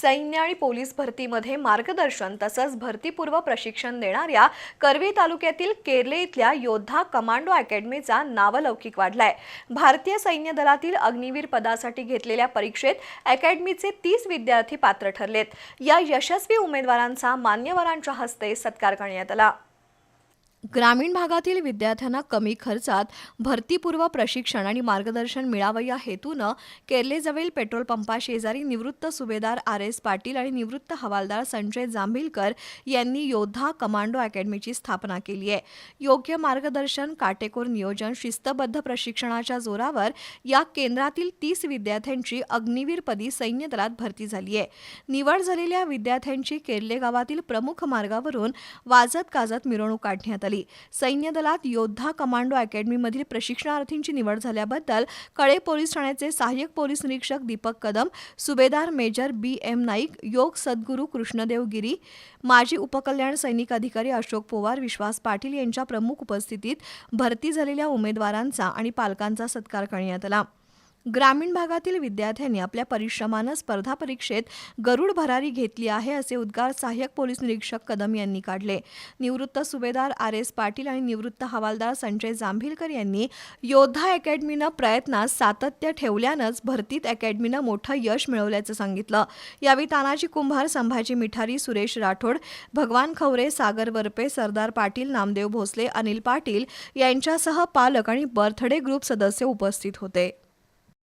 सैन्य आणि पोलीस भरतीमध्ये मार्गदर्शन तसंच भरतीपूर्व प्रशिक्षण देणाऱ्या करवी तालुक्यातील केरले इथल्या योद्धा कमांडो अकॅडमीचा नावलौकिक वाढलाय. भारतीय सैन्य दलातील अग्निवीर पदासाठी घेतलेल्या परीक्षेत अकॅडमीचे तीस विद्यार्थी पात्र ठरलेत. या यशस्वी उमेदवारांचा मान्यवरांच्या हस्ते सत्कार करण्यात आला. ग्रामीण भागातील विद्यार्थ्यांना कमी खर्चात भरतीपूर्व प्रशिक्षण आणि मार्गदर्शन मिळावं या हेतूनं केरलेजवळील पेट्रोल पंपाशेजारी निवृत्त सुभेदार आर एस पाटील आणि निवृत्त हवालदार संजय जांभिलकर यांनी योद्धा कमांडो अकॅडमीची स्थापना केली आहे. योग्य मार्गदर्शन काटेकोर नियोजन शिस्तबद्ध प्रशिक्षणाच्या जोरावर या केंद्रातील तीस विद्यार्थ्यांची अग्निवीरपदी सैन्य दलात भरती झाली आहे. निवड झालेल्या विद्यार्थ्यांची केरले गावातील प्रमुख मार्गावरून वाजत गाजत मिरवणूक काढण्यात आली. सैन्य दलात योद्धा कमांडो अकॅडमीमधील प्रशिक्षणार्थींची निवड झाल्याबद्दल कळे पोलीस ठाण्याचे सहाय्यक पोलीस निरीक्षक दीपक कदम सुभेदार मेजर बी. एम. नाईक योग सद्गुरू कृष्णदेव गिरी माजी उपकल्याण सैनिक अधिकारी अशोक पोवार विश्वास पाटील यांच्या प्रमुख उपस्थितीत भरती झालेल्या उमेदवारांचा आणि पालकांचा सत्कार करण्यात आला. ग्रामीण भागातील विद्यार्थ्यांनी आपल्या परिश्रमानं स्पर्धा परीक्षेत गरुड भरारी घेतली आहे असे उद्गार सहाय्यक पोलीस निरीक्षक कदम यांनी काढले. निवृत्त सुभेदार आर एस पाटील आणि निवृत्त हवालदार संजय जांभिलकर यांनी योद्धा अकॅडमीनं प्रयत्नात सातत्य ठेवल्यानंच भरतीत अकॅडमीनं मोठं यश मिळवल्याचं सांगितलं. यावेळी तानाजी कुंभार संभाजी मिठारी सुरेश राठोड भगवान खवरे सागर वरपे सरदार पाटील नामदेव भोसले अनिल पाटील यांच्यासह पालक आणि बर्थडे ग्रुप सदस्य उपस्थित होते.